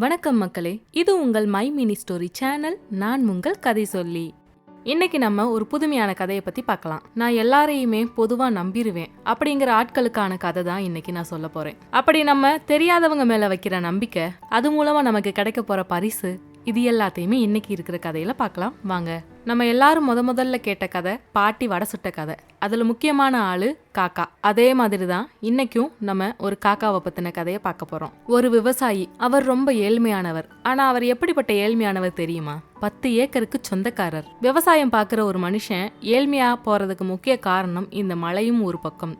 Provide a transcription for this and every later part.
வணக்கம் மக்களே இது உங்கள் மை மினி ஸ்டோரி சேனல் நான் உங்கள் கதை சொல்லி. இன்னைக்கு நம்ம ஒரு புதுமையான கதையை பத்தி பார்க்கலாம். நான் எல்லாரையுமே பொதுவா நம்பிடுவேன் அப்படிங்கிற ஆட்களுக்கான கதை தான் இன்னைக்கு நான் சொல்ல போறேன். அப்படி நம்ம தெரியாதவங்க மேல வைக்கிற நம்பிக்கை அது மூலமா நமக்கு கிடைக்க போற பரிசு இது எல்லாத்தையுமே இன்னைக்கு இருக்கிற கதையில பார்க்கலாம். வாங்க. நம்ம எல்லாரும் முத முதல்ல கேட்ட கதை பாட்டி வடை சுட்ட கதை. அதில் முக்கியமான ஆள் காக்கா. அதே மாதிரி தான் இன்னைக்கும் நம்ம ஒரு காக்காவை பற்றின கதையை பார்க்க போகிறோம் ஒரு விவசாயி அவர் ரொம்ப ஏழ்மையானவர். ஆனால் அவர் எப்படிப்பட்ட ஏழ்மையானவர் தெரியுமா? பத்து ஏக்கருக்கு சொந்தக்காரர். விவசாயம் பார்க்குற ஒரு மனுஷன் ஏழ்மையா போறதுக்கு முக்கிய காரணம் இந்த மழையும் ஒரு பக்கம்.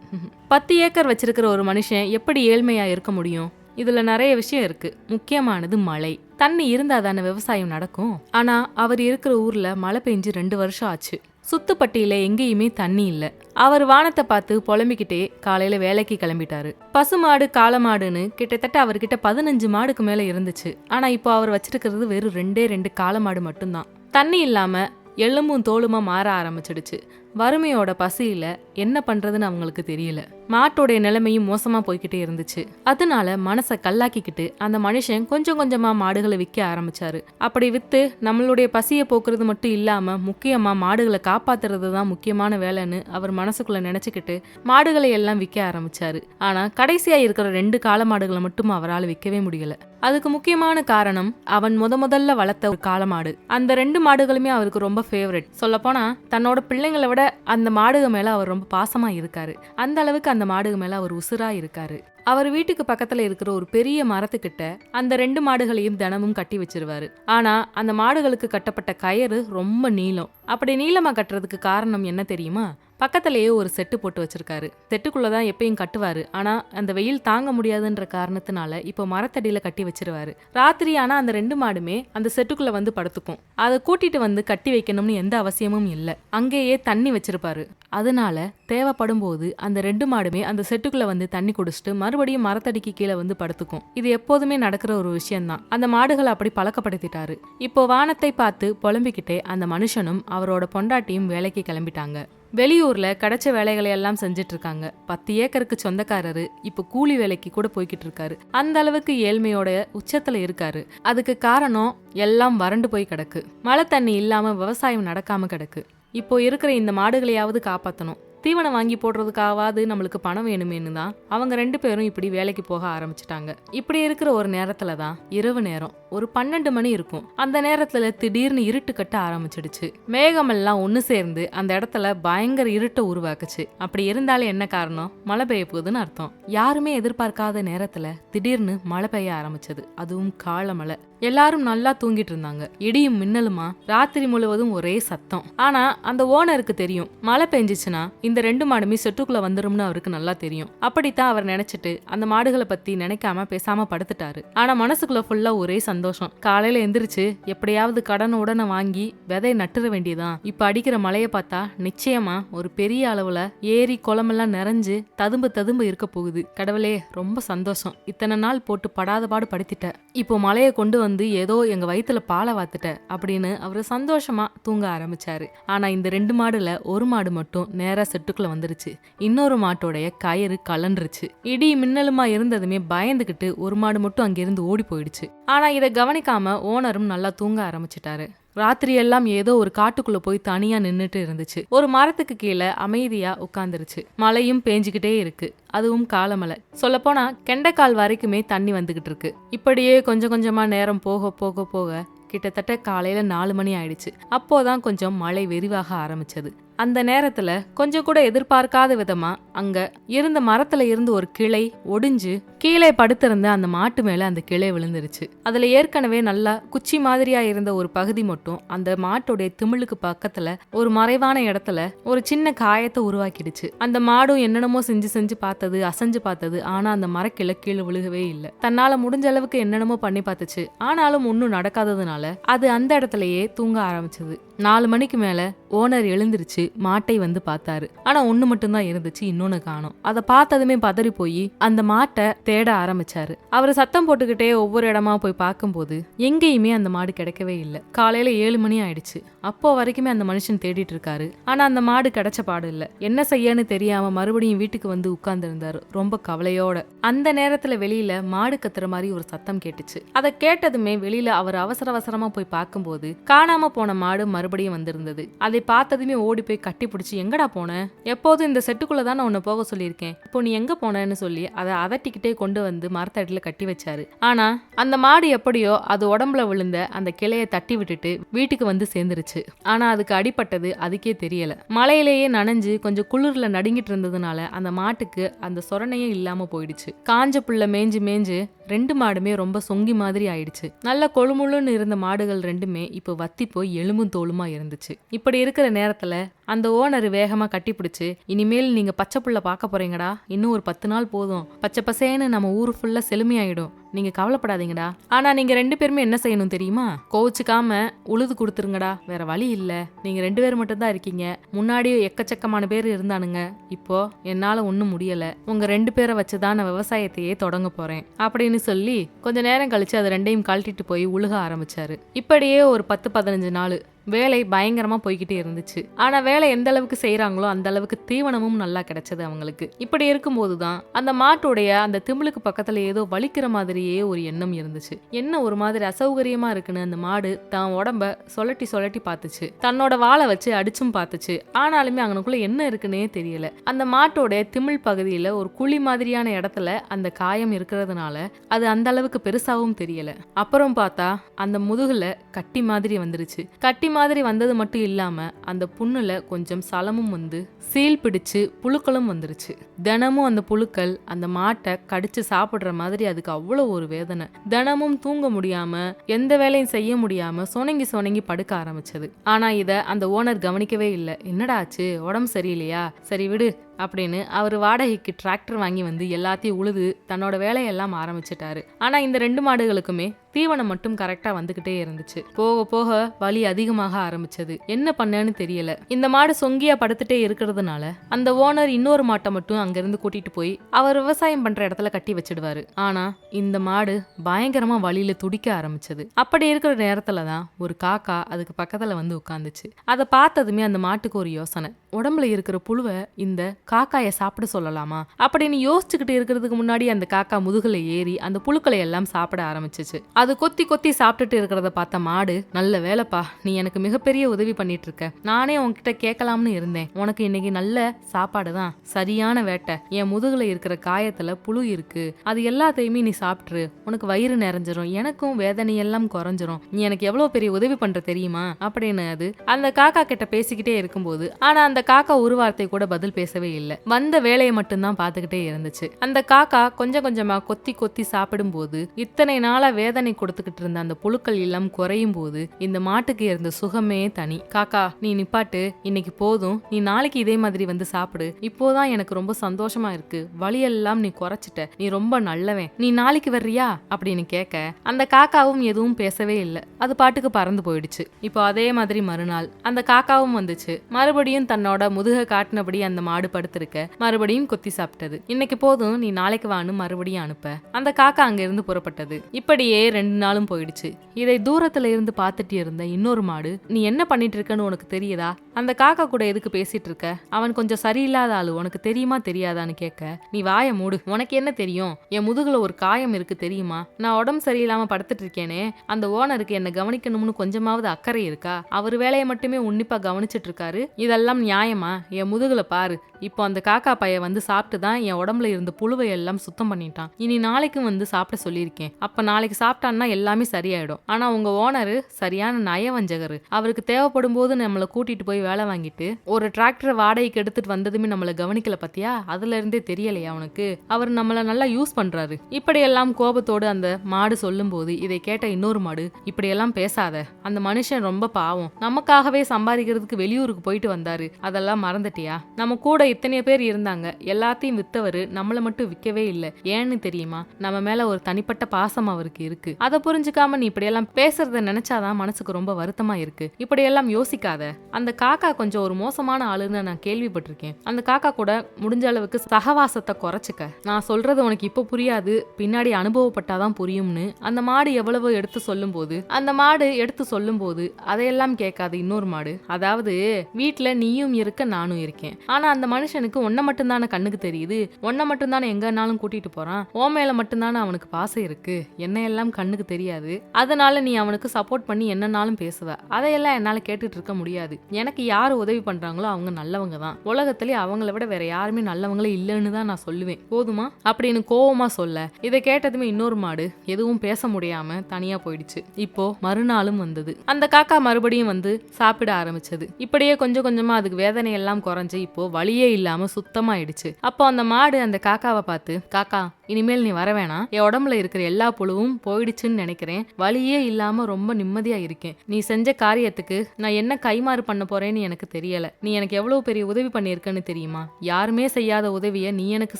பத்து ஏக்கர் வச்சிருக்கிற ஒரு மனுஷன் எப்படி ஏழ்மையா இருக்க முடியும்? இதுல நிறைய விஷயம் இருக்கு. முக்கியமானது மழை. தண்ணி இருந்தா தானே விவசாயம் நடக்கும். ஆனா அவர் இருக்கிற ஊர்ல மழை பெஞ்சு ரெண்டு வருஷம் ஆச்சு. சுத்துப்பட்டியில எங்கேயுமே தண்ணி இல்ல. அவர் வானத்தை பார்த்து புலம்பிக்கிட்டே காலையில வேலைக்கு கிளம்பிட்டாரு. பசுமாடு காளமாடுன்னு கிட்டத்தட்ட அவர்கிட்ட பதினஞ்சு மாடுக்கு மேல இருந்துச்சு. ஆனா இப்போ அவர் வச்சிருக்கிறது வெறும் ரெண்டே ரெண்டு காளமாடு மட்டும்தான். தண்ணி இல்லாம எலும்பும் தோலுமா மாற ஆரம்பிச்சிடுச்சு. வறுமையோட பசியில என்ன பண்றதுன்னு அவங்களுக்கு தெரியல. மாட்டோடைய நிலைமையும் மோசமா போய்கிட்டே இருந்துச்சு. அதனால மனசை கல்லாக்கிக்கிட்டு அந்த மனுஷன் கொஞ்சம் கொஞ்சமா மாடுகளை விற்க ஆரம்பிச்சாரு. அப்படி வித்து நம்மளுடைய பசியை போக்குறது மட்டும் இல்லாம முக்கியமா மாடுகளை காப்பாத்துறது தான் முக்கியமான வேலைன்னு அவர் மனசுக்குள்ள நினைச்சுக்கிட்டு மாடுகளை எல்லாம் விற்க ஆரம்பிச்சாரு. ஆனா கடைசியா இருக்கிற ரெண்டு காளை மாடுகளை மட்டும் அவரால் விற்கவே முடியல. அதுக்கு முக்கியமான காரணம் அவன் முத முதல்ல வளர்த்த ஒரு காலமாடு அந்த ரெண்டு மாடுகளுமே அவருக்கு ரொம்ப ஃபேவரட் சொல்லப்போனா தன்னோட பிள்ளைங்களை விட அந்த மாடுக மேலே அவர் ரொம்ப பாசமாக இருக்காரு. அந்த அளவுக்கு அந்த மாடுக மேலே அவர் உசுராக இருக்காரு. அவர் வீட்டுக்கு பக்கத்துல இருக்கிற ஒரு பெரிய மரத்துக்கிட்ட அந்த ரெண்டு மாடுகளையும் தினமும் கட்டி வச்சிருவாரு. ஆனா அந்த மாடுகளுக்கு கட்டப்பட்ட கயிறு ரொம்ப நீளம். அப்படி நீளமா கட்டுறதுக்கு காரணம் என்ன தெரியுமா? பக்கத்திலேயே ஒரு செட்டு போட்டு வச்சிருக்காரு. செட்டுக்குள்ளே தான் எப்பயும் கட்டுவார். ஆனால் அந்த வெயில் தாங்க முடியாதுன்ற காரணத்தினால இப்போ மரத்தடியில் கட்டி வச்சிருவாரு. ராத்திரி ஆனால் அந்த ரெண்டு மாடுமே அந்த செட்டுக்குள்ளே வந்து படுத்துக்கும். அதை கூட்டிட்டு வந்து கட்டி வைக்கணும்னு எந்த அவசியமும் இல்லை. அங்கேயே தண்ணி வச்சிருப்பாரு. அதனால தேவைப்படும் போது அந்த ரெண்டு மாடுமே அந்த செட்டுக்குள்ள வந்து தண்ணி குடிச்சிட்டு மறுபடியும் மரத்தடிக்கு கீழே வந்து படுத்துக்கும். இது எப்போதுமே நடக்கிற ஒரு விஷயம்தான். அந்த மாடுகளை அப்படி பழக்கப்படுத்திட்டாரு. இப்போ வானத்தை பார்த்து புலம்பிக்கிட்டே அந்த மனுஷனும் அவரோட பொண்டாட்டியும் வேலைக்கு கிளம்பிட்டாங்க. வெளியூர்ல கிடைச்ச வேலைகளை எல்லாம் செஞ்சுட்டு இருக்காங்க பத்து ஏக்கருக்கு சொந்தக்காரரு இப்ப கூலி வேலைக்கு கூட போய்கிட்டு இருக்காரு அந்த அளவுக்கு ஏழ்மையோட உச்சத்துல இருக்காரு. அதுக்கு காரணம் எல்லாம் வறண்டு போய் கிடக்கு. மழை தண்ணி இல்லாம விவசாயம் நடக்காம கிடக்கு. இப்போ இருக்கிற இந்த மாடுகளையாவது காப்பாத்தணும். தீவனம் வாங்கி போடுறதுக்காவது நம்மளுக்கு பணம் வேணுமேனு தான் அவங்க ரெண்டு பேரும் இப்படி வேலைக்கு போக ஆரம்பிச்சிட்டாங்க. இப்படி இருக்கிற ஒரு நேரத்துல தான் இரவு நேரம். ஒரு பன்னெண்டு மணி இருக்கும். அந்த நேரத்துல திடீர்னு இருட்டு கட்ட ஆரம்பிச்சிடுச்சு. மேகமெல்லாம் ஒன்று சேர்ந்து அந்த இடத்துல பயங்கர இருட்டை உருவாக்குச்சு. அப்படி இருந்தாலே என்ன காரணம்? மழை பெய்ய போகுதுன்னு அர்த்தம். யாருமே எதிர்பார்க்காத நேரத்துல திடீர்னு மழை பெய்ய ஆரம்பிச்சது. அதுவும் காலமழை. எல்லாரும் நல்லா தூங்கிட்டு இருந்தாங்க. இடியும் மின்னலுமா? ராத்திரி முழுவதும் ஒரே சத்தம். ஆனா அந்த ஓனருக்கு தெரியும். மழை பெஞ்சிச்சுன்னா இந்த ரெண்டு மாடுமே செட்டுக்குள்ள வந்துரும்னு அவருக்கு நல்லா தெரியும். அப்படித்தான் அவர் நினைச்சிட்டு அந்த மாடுகளை பத்தி நினைக்காம பேசாம படுத்துட்டாரு. ஆனா மனசுக்குள்ள ஃபுல்லா ஒரே சந்தோஷம். காலையில எந்திரிச்சு எப்படியாவது கடன் உடனே வாங்கி விதை நட்டுற வேண்டியதான் இப்ப அடிக்கிற மழையை பார்த்தா நிச்சயமா ஒரு பெரிய அளவுல ஏரி குளமெல்லாம் நிறைஞ்சு ததும்பு ததும்பு இருக்க போகுது. கடவுளே ரொம்ப சந்தோஷம். இத்தனை நாள் போட்டு படாத பாடு படுத்திட்ட. இப்போ மழையை கொண்டு வந்து வந்து ஏதோ எங்க வயிற்றுல பாலை வாத்துட்ட அப்படின்னு அவர் சந்தோஷமா தூங்க ஆரம்பிச்சாரு. ஆனா இந்த ரெண்டு மாடுல ஒரு மாடு மட்டும் நேராக செட்டுக்குள்ள வந்துருச்சு. இன்னொரு மாட்டோடைய கயிறு கலண்டுருச்சு. இடி மின்னலுமா இருந்ததுமே பயந்துக்கிட்டு ஒரு மாடு மட்டும் அங்கிருந்து ஓடி போயிடுச்சு. ஆனா இதை கவனிக்காம ஓனரும் நல்லா தூங்க ஆரம்பிச்சிட்டாரு. ராத்திரியெல்லாம் ஏதோ ஒரு காட்டுக்குள்ள போய் தனியா நின்றுட்டு இருந்துச்சு. ஒரு மரத்துக்கு கீழே அமைதியா உட்காந்துருச்சு மழையும் பேஞ்சுக்கிட்டே இருக்கு. அதுவும் காலமலை சொல்லப்போனா கெண்டைக்கால் வரைக்குமே தண்ணி வந்துகிட்டு இருக்கு. இப்படியே கொஞ்சம் கொஞ்சமா நேரம் போக போக போக கிட்டத்தட்ட காலையில நாலு மணி ஆயிடுச்சு. அப்போதான் கொஞ்சம் மழை விரிவாக ஆரம்பிச்சது. அந்த நேரத்துல கொஞ்சம் கூட எதிர்பார்க்காத விதமா அங்க இருந்த மரத்துல இருந்து ஒரு கிளை ஒடிஞ்சு கீழே படுத்திருந்த அந்த மாட்டு மேல அந்த கிளை விழுந்துருச்சு. அதுல ஏற்கனவே நல்லா குச்சி மாதிரியா இருந்த ஒரு பகுதி மட்டும் அந்த மாட்டுடைய திமிழுக்கு பக்கத்துல ஒரு மறைவான இடத்துல ஒரு சின்ன காயத்தை உருவாக்கிடுச்சு. அந்த மாடும் என்னென்னமோ செஞ்சு செஞ்சு பார்த்தது அசைஞ்சு பார்த்தது ஆனா அந்த மரக்கிளை கீழே விழுகவே இல்லை. தன்னால முடிஞ்ச அளவுக்கு என்னென்னமோ பண்ணி பார்த்துச்சு. ஆனாலும் ஒன்றும் நடக்காததுனால அது அந்த இடத்துலயே தூங்க ஆரம்பிச்சது. நாலு மணிக்கு மேல ஓனர் எழுந்திருச்சு மாட்டை வந்து பார்த்தாரு. ஆனா ஒண்ணு மட்டும்தான் இருந்துச்சு இன்னொன்னு காணோம். அதை பார்த்ததுமே பதறி போய் அந்த மாட்டை தேட ஆரம்பிச்சாரு. அவர் சத்தம் போட்டுக்கிட்டே ஒவ்வொரு இடமா போய் பார்க்கும்போது எங்கேயுமே அந்த மாடு கிடைக்கவே இல்லை. காலையில ஏழு மணி ஆயிடுச்சு. அப்போ வரைக்குமே அந்த மனுஷன் தேடிட்டு இருக்காரு. ஆனா அந்த மாடு கிடைச்ச பாடு இல்லை. என்ன செய்யன்னு தெரியாம மறுபடியும் வீட்டுக்கு வந்து உட்கார்ந்து இருந்தாரு ரொம்ப கவலையோட. அந்த நேரத்துல வெளியில மாடு கத்துற மாதிரி ஒரு சத்தம் கேட்டுச்சு. அதை கேட்டதுமே வெளியில அவர் அவசர அவசரமா போய் பார்க்கும்போது காணாம போன மாடு மறுபடியும் வந்திருந்தது. அதை பார்த்ததுமே ஓடி போய் கட்டி பிடிச்சி எங்கடா போன? எப்போதும் இந்த செட்டுக்குள்ள தான் நான் உன்னை போக சொல்லியிருக்கேன். இப்போ நீ எங்க போனேன்னு சொல்லி அதை அதட்டிக்கிட்டே கொண்டு வந்து மரத்தடியில் கட்டி வச்சாரு. ஆனா அந்த மாடு எப்படியோ அது உடம்புல விழுந்த அந்த கிளைய தட்டி விட்டுட்டு வீட்டுக்கு வந்து சேர்ந்துருச்சு. ஆனா அதுக்கு அடிப்பட்டது அதுக்கே தெரியல. மலையிலேயே நனைஞ்சு கொஞ்சம் குளிர்ல நடுங்கிட்டு இருந்ததுனால அந்த மாட்டுக்கு அந்த சொரணையே இல்லாம போயிடுச்சு. காஞ்ச புள்ள மேஞ்சு மேஞ்சு ரெண்டு மாடுமே ரொம்ப சொங்கி மாதிரி ஆயிடுச்சு. நல்ல கொழுமுழுன்னு இருந்த மாடுகள் ரெண்டுமே இப்போ வத்தி போய் எலும்பும் தோலுமா இருந்துச்சு. இப்படி இருக்கிற நேரத்துல அந்த ஓனர் வேகமாக கட்டிப்பிடிச்சி இனிமேல் நீங்கள் பச்சை புள்ள பார்க்க போறீங்கடா. இன்னும் ஒரு பத்து நாள் போதும். பச்சை பசேன்னு நம்ம ஊர் ஃபுல்லாக செழுமையாயிடும். நீங்க கவலைப்படாதீங்கடா. ஆனா நீங்க ரெண்டு பேருமே என்ன செய்யணும் தெரியுமா? கோவிச்சுக்காம உழுது கொடுத்துருங்கடா. வேற வழி இல்ல. நீங்க ரெண்டு பேர் மட்டும் தான் இருக்கீங்க. முன்னாடியே எக்கச்சக்கமான பேர் இருந்தானுங்க. இப்போ என்னால ஒண்ணும் முடியல. உங்க ரெண்டு பேரை வச்சுதான் நான் விவசாயத்தையே தொடங்க போறேன். அப்படின்னு சொல்லி கொஞ்ச நேரம் கழிச்சு அது ரெண்டையும் கழட்டிட்டு போய் உழுக ஆரம்பிச்சாரு. இப்படியே ஒரு பத்து பதினஞ்சு நாள். வேலை பயங்கரமா போய்கிட்டே இருந்துச்சு. ஆனா வேலை எந்த அளவுக்கு செய்றாங்களோ அந்த அளவுக்கு தீவனமும் நல்லா கிடைச்சது அவங்களுக்கு. இப்படி இருக்கும்போது தான் அந்த மாட்டுடைய அந்த திமிழுக்கு பக்கத்துல ஏதோ வலிக்கிற மாதிரியே ஒரு எண்ணம் இருந்துச்சு. என்ன ஒரு மாதிரி அசௌகரியமா இருக்குன்னு அந்த மாடு தான் உடம்ப சொலட்டி சொலட்டி பார்த்துச்சு. தன்னோட வாளை வச்சு அடிச்சும் பார்த்துச்சு. ஆனாலுமே அங்கனுக்குள்ள என்ன இருக்குன்னே தெரியல. அந்த மாட்டோட திமிழ் பகுதியில ஒரு குழி மாதிரியான இடத்துல அந்த காயம் இருக்கிறதுனால அது அந்த அளவுக்கு பெருசாவும் தெரியல. அப்புறம் பார்த்தா அந்த முதுகுல கட்டி மாதிரி வந்துருச்சு. கட்டி மாதிரி வந்தது மட்டும் இல்லாமல் அந்த புண்ணில் கொஞ்சம் சலமும் வந்து சீல் பிடிச்சு புழுக்களும் வந்துருச்சு. தினமும் அந்த புழுக்கள் அந்த மாட்டை கடிச்சு சாப்பிட்ற மாதிரி அதுக்கு அவ்வளோ ஒரு வேதனை. தினமும் தூங்க முடியாம எந்த வேலையும் செய்ய முடியாம சொனங்கி சொனங்கி படுக்க ஆரம்பிச்சது. ஆனா இதை அந்த ஓனர் கவனிக்கவே இல்லை. என்னடா ஆச்சு? உடம்பு சரியில்லையா? சரி விடு. அப்படின்னு அவர் வாடகைக்கு டிராக்டர் வாங்கி வந்து எல்லாத்தையும் உழுது தன்னோட வேலையெல்லாம் ஆரம்பிச்சிட்டாரு. ஆனா இந்த ரெண்டு மாடுகளுக்குமே தீவனம் மட்டும் கரெக்டா வந்துகிட்டே இருந்துச்சு. போக போக வலி அதிகமாக ஆரம்பிச்சது. என்ன பண்ணேன்னு தெரியல. இந்த மாடு சொங்கியா படுத்துட்டே இருக்கிறதுனால அந்த ஓனர் இன்னொரு மாட்டை மட்டும் அங்கிருந்து கூட்டிட்டு போய் அவர் விவசாயம் பண்ற இடத்துல கட்டி வச்சிடுவாரு. ஆனா இந்த மாடு பயங்கரமா வழியில துடிக்க ஆரம்பிச்சது. அப்படி இருக்கிற நேரத்துல தான் ஒரு காக்கா அதுக்கு பக்கத்துல வந்து உட்காந்துச்சு. அதை பார்த்ததுமே அந்த மாட்டுக்கு ஒரு யோசனை. உடம்புல இருக்கிற புழுவை இந்த காக்காயை சாப்பிட சொல்லலாமா? அப்படின்னு யோசிச்சுக்கிட்டு இருக்கிறதுக்கு முன்னாடி அந்த காக்கா முதுகில் ஏறி அந்த புழுக்களை எல்லாம் சாப்பிட ஆரம்பிச்சிச்சு. அது கொத்தி கொத்தி சாப்பிட்டுட்டு இருக்கிறத பார்த்த மாடு நல்ல வேலைப்பா. நீ எனக்கு மிகப்பெரிய உதவி பண்ணிட்டு இருக்க நானே உன்கிட்ட கேட்கலாம்னு இருந்தேன். உனக்கு இன்னைக்கு நல்ல சாப்பாடு தான். சரியான வேட்டை. என் முதுகில் இருக்கிற காயத்துல புழு இருக்கு. அது எல்லாத்தையுமே நீ சாப்பிட்ரு உனக்கு வயிறு நிறைஞ்சிரும். எனக்கும் வேதனையெல்லாம் குறைஞ்சிரும். நீ எனக்கு எவ்வளோ பெரிய உதவி பண்ற தெரியுமா? அப்படின்னு அது அந்த காக்கா கிட்ட பேசிக்கிட்டே இருக்கும்போது ஆனா அந்த அந்த காக்கா ஒரு வார்த்தை கூட பதில் பேசவே இல்லை. வந்த வேலையை மட்டும்தான் பார்த்துக்கிட்டே இருந்துச்சு. அந்த காக்கா கொஞ்சம் கொஞ்சமா கொத்தி கொத்தி சாப்பிடும்போது இத்தனை நாளா வேதனை கொடுத்துக்கிட்டு இருந்த அந்த புழுக்கள் எல்லாம் குறையும் போது இந்த மாட்டுக்கு இருந்த சுகமே தனி. காக்கா நீ நிப்பாட்டு. இன்னைக்கு போதும். நீ நாளைக்கு இதே மாதிரி வந்து சாப்பிடு. இப்போதான் எனக்கு ரொம்ப சந்தோஷமா இருக்கு. வழியெல்லாம் நீ குறைச்சிட்ட. நீ ரொம்ப நல்லவன். நீ நாளைக்கு வர்றியா? அப்படின்னு கேட்க அந்த காக்காவும் எதுவும் பேசவே இல்லை. அது பாட்டுக்கு பறந்து போயிடுச்சு. இப்போ அதே மாதிரி மறுநாள் அந்த காக்காவும் வந்துச்சு. மறுபடியும் தன்னோட முதுக காட்டினபடி அந்த மாடு படுத்திருக்க. மறுபடியும் கொத்தி சாப்பிட்டது. இன்னைக்கு போதும் நீ நாளைக்கு வான்னு மறுபடியும் அனுப்ப. அந்த காக்கா அங்கிருந்து புறப்பட்டது. இப்படியே ரெண்டு நாளும் போயிடுச்சு. இதை தூரத்துல இருந்து பார்த்துட்டு இருந்த இன்னொரு மாடு நீ என்ன பண்ணிட்டு இருக்கன்னு உனக்கு தெரியுதா? அந்த காக்கா கூட எதுக்கு பேசிட்டு இருக்க அவன் கொஞ்சம் சரியில்லாத ஆளு உனக்கு தெரியுமா தெரியாதான்னு கேட்க. நீ வாய மூடு. உனக்கு என்ன தெரியும்? என் முதுகுல ஒரு காயம் இருக்கு தெரியுமா? நான் உடம்பு சரியில்லாம படுத்துட்டு இருக்கேனே அந்த ஓனருக்கு என்ன கவனிக்கணும்னு கொஞ்சமாவது அக்கறை இருக்கா? அவர் வேலையை மட்டுமே உன்னிப்பா கவனிச்சிட்டு இருக்காரு இதெல்லாம் நியாயமா? என் முதுகுல பாரு. இப்போ அந்த காக்கா பைய வந்து சாப்பிட்டு தான் என் உடம்புல இருந்த புழுவை எல்லாம் சுத்தம் பண்ணிட்டான். இனி நாளைக்கும் வந்து சாப்பிட சொல்லியிருக்கேன். அப்ப நாளைக்கு சாப்பிட்டான்னா எல்லாமே சரியாயிடும். ஆனா உங்க ஓனரு சரியான நயவஞ்சகரு. அவருக்கு தேவைப்படும் போது நம்மளை கூட்டிட்டு போய் வேலை வாங்கிட்டு ஒரு டிராக்டரை வாடகைக்கு எடுத்துட்டு வந்ததுமே நம்மள கவனிக்கல பத்தியா? அதுல இருந்தே தெரியலையா அவனுக்கு அவர் நம்மள நல்லா யூஸ் பண்றாரு. இப்படியெல்லாம் கோபத்தோடு அந்த மாடு சொல்லும் போது இதை கேட்ட இன்னொரு மாடு இப்படியெல்லாம் பேசாத. அந்த மனுஷன் ரொம்ப பாவம். நமக்காகவே சம்பாதிக்கிறதுக்கு வெளியூருக்கு போயிட்டு வந்தாரு. அதெல்லாம் மறந்துட்டியா? நம்ம கூட இத்தனை பேர் இருந்தாங்க. எல்லாத்தையும் வித்தவர் நம்மளை மட்டும் விற்கவே இல்லை. ஏன்னு தெரியுமா? நம்ம மேல ஒரு தனிப்பட்ட பாசம் அவருக்கு இருக்கு. அதை புரிஞ்சுக்காம நீ இப்படியெல்லாம் பேசுறத நினைச்சாதான் மனசுக்கு ரொம்ப வருத்தமா இருக்கு. இப்படியெல்லாம் யோசிக்காத. அந்த காக்கா கொஞ்சம் ஒரு மோசமான ஆளுன்னு நான் கேள்விப்பட்டிருக்கேன். அந்த காக்கா கூட முடிஞ்ச அளவுக்கு சகவாசத்தை குறைச்சிக்க. நான் சொல்றது உனக்கு இப்போ புரியாது. பின்னாடி அனுபவப்பட்டாதான் புரியும்னு. அந்த மாடு எவ்வளவு எடுத்து சொல்லும்போது அந்த மாடு எடுத்து சொல்லும்போது அதையெல்லாம் கேட்காது இன்னொரு மாடு. அதாவது வீட்டுல நீயும் இருக்க நானும் இருக்கேன். ஆனா அந்த மனுஷனுக்கு ஒன்ன மட்டும்தானே கண்ணுக்கு தெரியுது? ஒன்ன மட்டும்தானே எங்கனாலும் கூட்டிட்டு போறான்? ஓ மேல மட்டும்தானே அவனுக்கு பாசம் இருக்கு? என்ன எல்லாம் கண்ணுக்கு தெரியாது. அதனால நீ அவனுக்கு சப்போர்ட் பண்ணி என்னன்னாலும் பேசுவ. அதையெல்லாம் என்னால கேட்டுட்டு இருக்க முடியாது. எனக்கு யார் உதவி பண்றாங்களோ அவங்க நல்லவங்க தான். உலகத்திலே அவங்கள விட வேற யாருமே நல்லவங்களே இல்லைன்னு தான் நான் சொல்லுவேன். போதுமா? அப்படின்னு கோவமா சொல்ல. இதை கேட்டதுமே இன்னொரு மாடு. எதுவும் பேச முடியாம தனியா போயிடுச்சு. இப்போ மறுநாளும் வந்தது. அந்த காக்கா மறுபடியும் வந்து சாப்பிட ஆரம்பிச்சது. இப்படியே கொஞ்சம் கொஞ்சமா அதுக்கு வேதனை எல்லாம் குறைஞ்சு இப்போ வழியே இல்லாம சுத்தமாயிடுச்சு. அப்போ அந்த மாடு அந்த காக்காவை பார்த்து காக்கா இனிமேல் நீ வர வேணாம். என் உடம்புல இருக்கிற எல்லா புழுவும் போயிடுச்சுன்னு நினைக்கிறேன். வழியே இல்லாம ரொம்ப நிம்மதியா இருக்கேன். நீ செஞ்ச காரியத்துக்கு நான் என்ன கைமாறு பண்ண போறேன்னு எனக்கு தெரியல. நீ எனக்கு எவ்வளவு பெரிய உதவி பண்ணியிருக்கன்னு தெரியுமா? யாருமே செய்யாத உதவிய நீ எனக்கு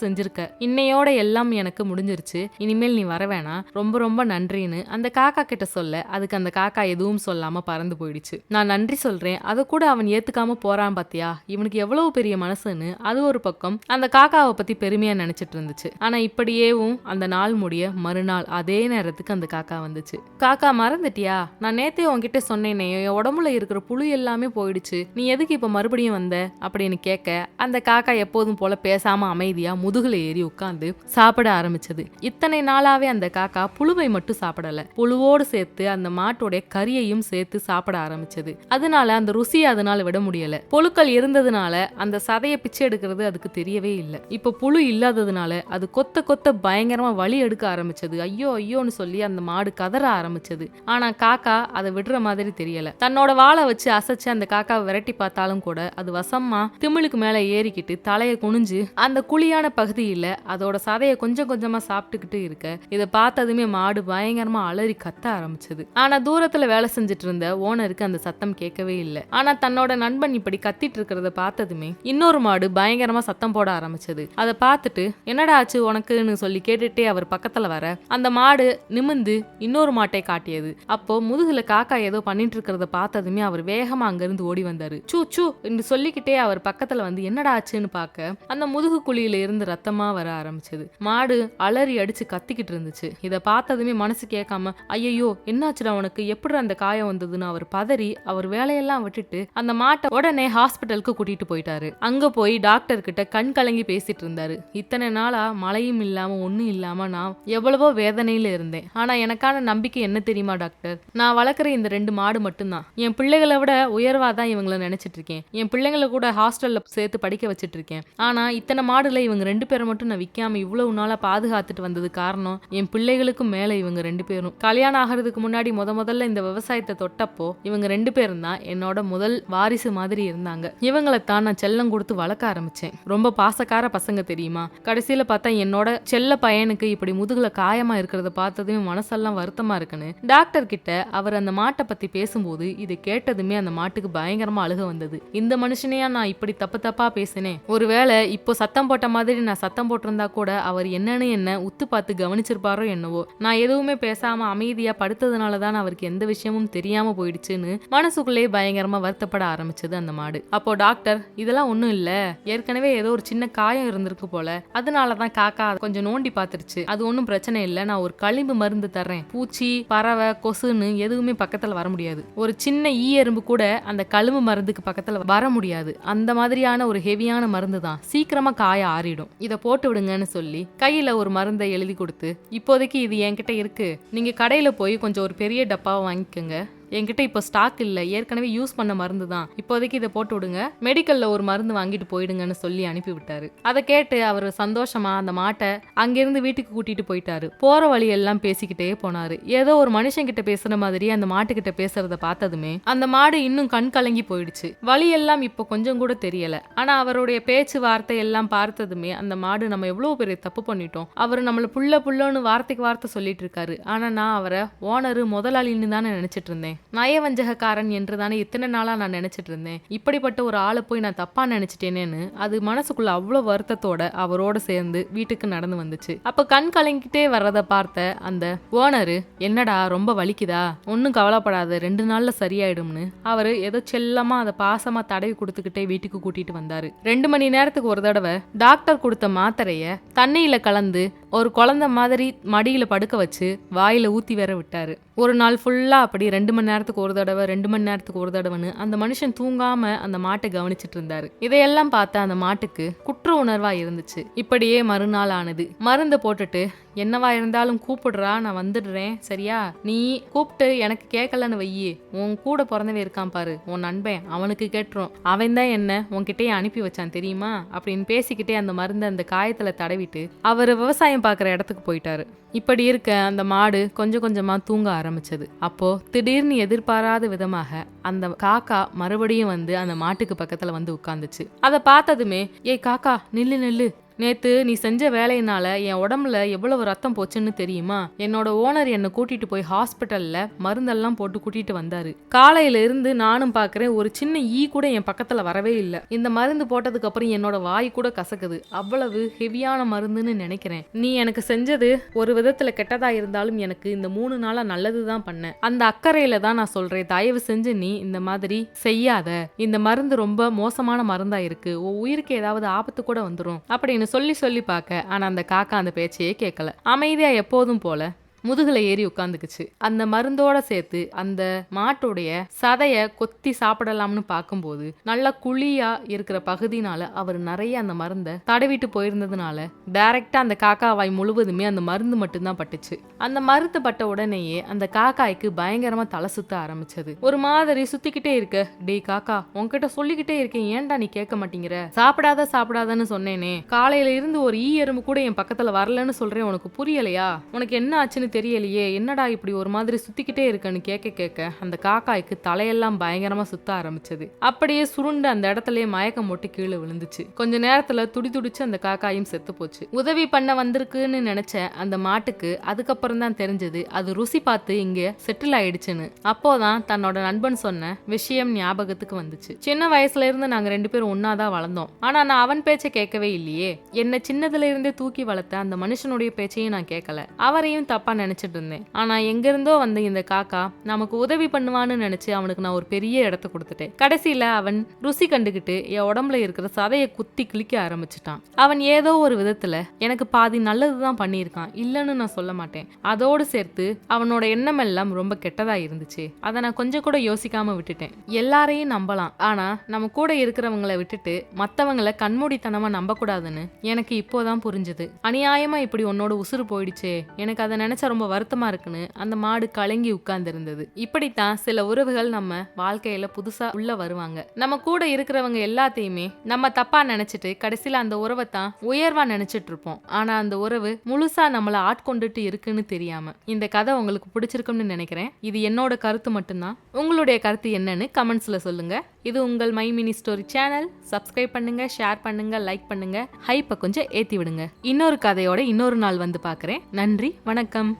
செஞ்சிருக்க. இன்னையோட எல்லாம் எனக்கு முடிஞ்சிருச்சு. இனிமேல் நீ வர வேணாம். ரொம்ப ரொம்ப நன்றின்னு அந்த காக்கா கிட்ட சொல்ல அதுக்கு அந்த காக்கா எதுவும் சொல்லாம பறந்து போயிடுச்சு. நான் நன்றி சொல்றேன். அதை கூட அவன் ஏத்துக்காம போறான் பார்த்தியா இவனுக்கு எவ்வளவு பெரிய மனசுன்னு அது ஒரு பக்கம் அந்த காக்காவை பத்தி பெருமையா நினைச்சிட்டு இருந்துச்சு. ஆனா இப்படியேவும் அந்த நாள் முடிய மறுநாள் அதே நேரத்துக்கு அந்த காக்கா வந்துச்சு. காக்கா மறந்துட்டியா? நான் நேத்தே உன்கிட்ட சொன்னேனே என் உடம்புல இருக்கிற புழு எல்லாமே போயிடுச்சு. நீ எதுக்கு இப்ப மறுபடியும் வந்த? அப்படின்னு கேட்க அந்த காக்கா எப்போதும் போல பேசாம அமைதியா முதுகுல ஏறி உட்காந்து சாப்பிட ஆரம்பிச்சது. இத்தனை நாளாவே அந்த காக்கா புழுவை மட்டும் சாப்பிடல. புழுவோடு சேர்த்து அந்த மாட்டோட கறியையும் சேர்த்து சாப்பிட ஆரம்பிச்சது. அதனால அந்த ருசியை அதனால விட முடியல. புழுக்கள் இருந்ததுனால அந்த சதையை பிச்சை எடுக்கிறது அதுக்கு தெரியவே இல்லை. இப்போ புழு இல்லாததுனால அது கொத்த கொத்த பயங்கரமா வலி எடுக்க ஆரம்பிச்சது. ஐயோ ஐயோன்னு சொல்லி அந்த மாடு கதற ஆரம்பிச்சது. ஆனா காக்கா அதை விடுற மாதிரி தெரியல. தன்னோட வாழை வச்சு அசைச்சு அந்த காக்காவை விரட்டி பார்த்தாலும் கூட அது வசமா திமிழுக்கு மேல ஏறிக்கிட்டு தலையை குனிஞ்சு அந்த குழியான பகுதியில அதோட சதையை கொஞ்சம் கொஞ்சமா சாப்பிட்டுக்கிட்டு இருக்க இதை பார்த்ததுமே மாடு பயங்கரமா அலறி கத்த ஆரம்பிச்சது. ஆனா தூரத்துல வேலை செஞ்சுட்டு இருந்த ஓனருக்கு அந்த சத்தம் கேட்கவே இல்லை. ஆனா தன்னோட நண்பன் இப்படி கத்தி கத்திட்டு இருக்கிறத பார்த்ததுமே இன்னொரு மாடு பயங்கரமா சத்தம் போட ஆரம்பிச்சது. அதை பார்த்துட்டு என்னடா ஆச்சு உனக்குன்னு சொல்லி கேட்டுட்டே அவர் பக்கத்துல வர அந்த மாடு நிமிந்து இன்னொரு மாட்டை காட்டியது. அப்போ முதுகுல காக்கா ஏதோ பண்ணிட்டு இருக்கிறத பார்த்ததுமே அவர் வேகமா அங்கிருந்து ஓடி வந்தாரு. சூ சூ என்று சொல்லிக்கிட்டே அவர் பக்கத்துல வந்து என்னடா ஆச்சுன்னு பார்க்க அந்த முதுகு குழியில இருந்து ரத்தமா வர ஆரம்பிச்சது. மாடு அலறி அடிச்சு கத்திக்கிட்டு இருந்துச்சு. இதை பார்த்ததுமே மனசு கேட்காம ஐயையோ என்னாச்சுடா உனக்கு? எப்படி அந்த காயம் வந்ததுன்னு? அவர் பதறி அவர் வேலையெல்லாம் விட்டுட்டு அந்த மாட்டை உடனே ஹாஸ்பிட்டலுக்கு கூட்டிட்டு போயிட்டாரு. அங்க போய் டாக்டர் கிட்ட கண் கலங்கி பேசிட்டு இருந்தாரு. இத்தனை நாளா மழையும் இல்லாம ஒன்னும் இல்லாம நான் எவ்வளவோ வேதனையில இருந்தேன். ஆனா எனக்கான நம்பிக்கை என்ன தெரியுமா டாக்டர்? நான் வளர்க்குற இந்த ரெண்டு மாடு மட்டும்தான். என் பிள்ளைகளை விட உயர்வா தான் இவங்களை நினைச்சிட்டு இருக்கேன். என் பிள்ளைங்களை கூட ஹாஸ்டல்ல சேர்த்து படிக்க வச்சிட்டு இருக்கேன். ஆனா இத்தனை மாடுல இவங்க ரெண்டு பேரை மட்டும் நான் விற்காம இவ்வளவு நாளா பாதுகாத்துட்டு வந்தது காரணம் என் பிள்ளைகளுக்கும் மேல இவங்க ரெண்டு பேரும். கல்யாணம் ஆகிறதுக்கு முன்னாடி முத முதல்ல இந்த விவசாயத்தை தொட்டப்போ இவங்க ரெண்டு பேரும் தான் என்னோட முதல் வாரிசு மாதிரி இருந்தாங்க. இவங்களை தான் நான் செல்லம் கொடுத்து வளர்க்க ஆரம்பிச்சேன். ரொம்ப பாசக்கார பசங்க தெரியுமா? கடைசியில பார்த்தா என்னோட செல்ல பையனுக்கு இப்படி முதுகுல காயமா இருக்கிறத பார்த்ததுமே மனசெல்லாம் வருத்தமா இருக்குன்னு. டாக்டர் கிட்ட அவர் அந்த மாட்டை பத்தி பேசும்போது இதை கேட்டதுமே அந்த மாட்டுக்கு பயங்கரமா அழுக வந்தது. இந்த மனுஷனையா நான் இப்படி தப்பு தப்பா பேசினேன்? ஒருவேளை இப்போ சத்தம் போட்ட மாதிரி நான் சத்தம் போட்டிருந்தா கூட அவர் என்னன்னு என்ன உத்து பார்த்து கவனிச்சிருப்பாரோ என்னவோ. நான் எதுவுமே பேசாம அமைதியா படுத்ததுனால தான் அவருக்கு எந்த விஷயமும் தெரியாம போயிடுச்சுன்னு மனசுக்குள்ளே பயங்கரமா வருத்தப்பட ஆரம்பிச்சது அந்த மாடு. அப்போ டாக்டர் இதெல்லாம் ஒன்றும் இல்லை. ஏற்கனவே ஏதோ ஒரு சின்ன காயம் இருந்திருக்கு போல. அதனாலதான் காக்கா கொஞ்சம் நோண்டி பார்த்துருச்சு. அது ஒன்றும் பிரச்சனை இல்லை. நான் ஒரு களிம்பு மருந்து தர்றேன். பூச்சி பறவை கொசுன்னு எதுவுமே பக்கத்தில் வர முடியாது. ஒரு சின்ன ஈ எறும்பு கூட அந்த களிம்பு மருந்துக்கு பக்கத்தில் வர முடியாது. அந்த மாதிரியான ஒரு ஹெவியான மருந்து தான். சீக்கிரமாக காய ஆறிடும். இதை போட்டு விடுங்கன்னு சொல்லி கையில் ஒரு மருந்தை எழுதி கொடுத்து இப்போதைக்கு இது என்கிட்ட இருக்கு. நீங்கள் கடையில் போய் கொஞ்சம் ஒரு பெரிய டப்பாவை வாங்கிக்கோங்க. என்கிட்ட இப்போ ஸ்டாக் இல்லை. ஏற்கனவே யூஸ் பண்ண மருந்து தான். இப்போதைக்கு இதை போட்டு விடுங்க. மெடிக்கல்ல ஒரு மருந்து வாங்கிட்டு போயிடுங்கன்னு சொல்லி அனுப்பிவிட்டாரு அதை கேட்டு அவர் சந்தோஷமா அந்த மாட்டை அங்கிருந்து வீட்டுக்கு கூட்டிட்டு போயிட்டாரு. போற வழியெல்லாம் பேசிக்கிட்டே போனாரு. ஏதோ ஒரு மனுஷன் கிட்ட பேசுற மாதிரி அந்த மாட்டுக்கிட்ட பேசுறத பார்த்ததுமே அந்த மாடு இன்னும் கண் கலங்கி போயிடுச்சு. வழியெல்லாம் இப்போ கொஞ்சம் கூட தெரியல. ஆனா அவருடைய பேச்சு வார்த்தை எல்லாம் பார்த்ததுமே அந்த மாடு நம்ம எவ்வளவு பெரிய தப்பு பண்ணிட்டோம். அவர் நம்மள புள்ள புள்ளன்னு வார்த்தைக்கு வார்த்தை சொல்லிட்டு இருக்காரு. ஆனா நான் அவரை ஓனரு முதலாளின்னு தானே நினைச்சிட்டு இருந்தேன். நயவஞ்சகக்காரன் என்று தானே இத்தனை நாளாக நான் நினச்சிட்டு இருந்தேன் இப்படிப்பட்ட ஒரு ஆளை போய் நான் தப்பாக நினச்சிட்டேனேன்னு அது மனசுக்குள்ள அவ்வளோ வருத்தத்தோட அவரோட சேர்ந்து வீட்டுக்கு நடந்து வந்துச்சு. அப்போ கண் கலங்கிட்டே வர்றதை பார்த்த அந்த ஓனரு என்னடா ரொம்ப வலிக்குதா? ஒன்றும் கவலைப்படாத ரெண்டு நாளில் சரியாயிடும்னு. அவர் ஏதோ செல்லமாக அதை பாசமாக தடவி கொடுத்துக்கிட்டே வீட்டுக்கு கூட்டிட்டு வந்தார். ரெண்டு மணி நேரத்துக்கு ஒரு தடவை டாக்டர் கொடுத்த மாத்திரையை தண்ணியில கலந்து ஒரு குழந்தை மாதிரி மடியில் படுக்க வச்சு வாயில் ஊற்றி வேற விட்டார். ஒரு நாள் ஃபுல்லாக அப்படி ரெண்டு மணி நேரத்துக்கு ஒரு தடவை ரெண்டு மணி நேரத்துக்கு ஒரு தடவைன்னு அந்த மனுஷன் தூங்காம அந்த மாட்டை கவனிச்சிட்டு இருந்தாரு. இதையெல்லாம் பார்த்த அந்த மாட்டுக்கு குற்ற உணர்வா இருந்துச்சு. இப்படியே மறுநாள் ஆனது. மருந்து போட்டுட்டு என்னவா இருந்தாலும் கூப்பிடுறா நான் வந்துடுறேன். சரியா? நீ கூப்பிட்டு எனக்கு கேட்கலன்னு வையி. உன் கூட பிறந்தவே இருக்கான் பாரு. உன் நண்பன் அவனுக்கு கேட்டுரும். அவன் தான் என்ன உன்கிட்டயே அனுப்பி வச்சான் தெரியுமா? அப்படின்னு பேசிக்கிட்டே அந்த மருந்தை அந்த காயத்துல தடவிட்டு அவர் விவசாயம் பார்க்குற இடத்துக்கு போயிட்டாரு. இப்படி இருக்க அந்த மாடு கொஞ்சம் கொஞ்சமா தூங்க ஆரம்பிச்சது. அப்போ திடீர்னு எதிர்பாராத விதமாக அந்த காக்கா மறுபடியும் வந்து அந்த மாட்டுக்கு பக்கத்துல வந்து உட்காந்துச்சு. அதை பார்த்ததுமே ஏய் காக்கா நில்லு நில்லு. நேத்து நீ செஞ்ச வேலையினால என் உடம்புல எவ்வளவு ரத்தம் போச்சுன்னு தெரியுமா? என்னோட ஓனர் என்னை கூட்டிட்டு போய் ஹாஸ்பிட்டல்ல மருந்தெல்லாம் போட்டு கூட்டிட்டு வந்தாரு. காலையில இருந்து நானும் பாக்குறேன் ஒரு சின்ன ஈ கூட என் பக்கத்துல வரவே இல்லை. இந்த மருந்து போட்டதுக்கு அப்புறம் என்னோட வாய் கூட கசக்குது. அவ்வளவு ஹெவியான மருந்துன்னு நினைக்கிறேன். நீ எனக்கு செஞ்சது ஒரு விதத்துல கெட்டதா இருந்தாலும் எனக்கு இந்த மூணு நாளா நல்லதுதான் பண்ண. அந்த அக்கறையில தான் நான் சொல்றேன். தயவு செஞ்சு நீ இந்த மாதிரி செய்யாத. இந்த மருந்து ரொம்ப மோசமான மருந்தா இருக்கு. உன் உயிருக்கு ஏதாவது ஆபத்து கூட வந்துடும் அப்படின்னு சொல்லி சொல்லி பார்க்க ஆனா அந்த காக்கா அந்த பேச்சையே கேட்கல அமைதியா எப்போதும் போல. முதுகில் ஏறி உட்காந்துக்குச்சு அந்த மருந்தோட சேர்த்து அந்த மாட்டுடைய சதைய கொத்தி சாப்பிடலாம்னு பார்க்கும்போது நல்ல குழியா இருக்கிற பகுதினால அவர் நிறைய அந்த மருந்தை தடவிட்டு போயிருந்ததுனால டைரக்டா அந்த காக்கா வாய் முழுவதுமே அந்த மருந்து மட்டும்தான் பட்டுச்சு. அந்த மருந்து பட்ட உடனேயே அந்த காக்காய்க்கு பயங்கரமா தலை சுத்த ஆரம்பிச்சது. ஒரு மாதிரி சுத்திக்கிட்டே இருக்க டேய் காக்கா உன்கிட்ட சொல்லிக்கிட்டே இருக்கேன். ஏன்டா நீ கேட்க மாட்டேங்கிற? சாப்பிடாத சாப்பிடாதன்னு சொன்னேனே. காலையில இருந்து ஒரு ஈ எறும்பு கூட என் பக்கத்துல வரலன்னு சொல்றேன். உனக்கு புரியலையா? உனக்கு என்ன ஆச்சுன்னு தெரியலையே என்னடா இப்படி ஒரு மாதிரி சுத்திக்கிட்டே இருக்கன்னு கேட்க கேட்க அந்த காக்காய்க்கு தலையெல்லாம் பயங்கரமா சுத்த ஆரம்பிச்சது. அப்படியே சுருண்டு அந்த இடத்துலயே மயக்கம் போட்டு கீழே விழுந்துச்சு. கொஞ்ச நேரத்துல துடி துடிச்சு அந்த காக்காயும் செத்து போச்சு. உதவி பண்ண வந்திருக்குன்னு நினைச்ச அந்த மாட்டுக்கு அதுக்கப்புறம் தான் தெரிஞ்சது அது ருசி பார்த்து இங்க செட்டில் ஆயிடுச்சுன்னு. அப்போதான் தன்னோட நண்பன் சொன்ன விஷயம் ஞாபகத்துக்கு வந்துச்சு. சின்ன வயசுல இருந்து நாங்க ரெண்டு பேரும் ஒன்னாதான் வளர்ந்தோம். ஆனா நான் அவன் பேச்சை கேட்கவே இல்லையே. என்ன சின்னதுல இருந்தே தூக்கி வளர்த்த அந்த மனுஷனுடைய பேச்சையும் நான் கேட்கல. அவரையும் தப்பா நினைச்சிட்டு இருந்தேன் ஆனால் எங்கேருந்தோ வந்த இந்த காக்கா நமக்கு உதவி பண்ணுவான்னு நினைச்சு அவனுக்கு நான் ஒரு பெரிய இடத்த கொடுத்துட்டேன். கடைசியில அவன் ருசி கண்டுகிட்டு என் உடம்புல இருக்கிற சதையை குத்தி கிளிக்க ஆரம்பிச்சிட்டான். அவன் ஏதோ ஒரு விதத்தில் எனக்கு பாதி நல்லதுதான் பண்ணியிருக்கான். இல்லைன்னு நான் சொல்ல மாட்டேன். அதோடு சேர்த்து அவனோட எண்ணம் எல்லாம் ரொம்ப கெட்டதா இருந்துச்சு. அதை நான் கொஞ்சம் கூட யோசிக்காம விட்டுட்டேன். எல்லாரையும் நம்பலாம். ஆனா நம்ம கூட இருக்கிறவங்கள விட்டுட்டு மற்றவங்கள கண்மூடித்தனமா நம்பக்கூடாதுன்னு எனக்கு இப்போதான் புரிஞ்சுது. அநியாயமா இப்படி உன்னோட உசுறு போயிடுச்சே. எனக்கு அதை நினச்ச ரொம்ப வருத்தமாக இருக்குன்னு அந்த மாடு கலங்கி உட்கார்ந்துருந்தது. இப்படித்தான் சில உறவுகள் நம்ம வாழ்க்கையில் புதுசாக உள்ளே வருவாங்க. நம்ம கூட இருக்கிறவங்க எல்லாத்தையுமே நம்ம தப்பாக நினச்சிட்டு கடைசியில் அந்த உறவை தான் உயர்வாக நினச்சிட்டு இருப்போம் ஆனால் அந்த உறவு முழுசாக நம்மளை ஆட்கொண்டுட்டு இருக்குன்னு தெரியாமல் இந்த கதை உங்களுக்கு பிடிச்சிருக்கும்னு நினைக்கிறேன். இது என்னோட கருத்து மட்டும்தான். உங்களுடைய கருத்து என்னன்னு கமெண்ட்ஸில் சொல்லுங்கள் இது உங்கள் my mini story channel. Subscribe பண்ணுங்க ஷேர் பண்ணுங்க லைக் பண்ணுங்க. ஹைப்பை கொஞ்சம் ஏற்றி விடுங்க. இன்னொரு கதையோட இன்னொரு நாள் வந்து பார்க்குறேன். நன்றி வணக்கம்.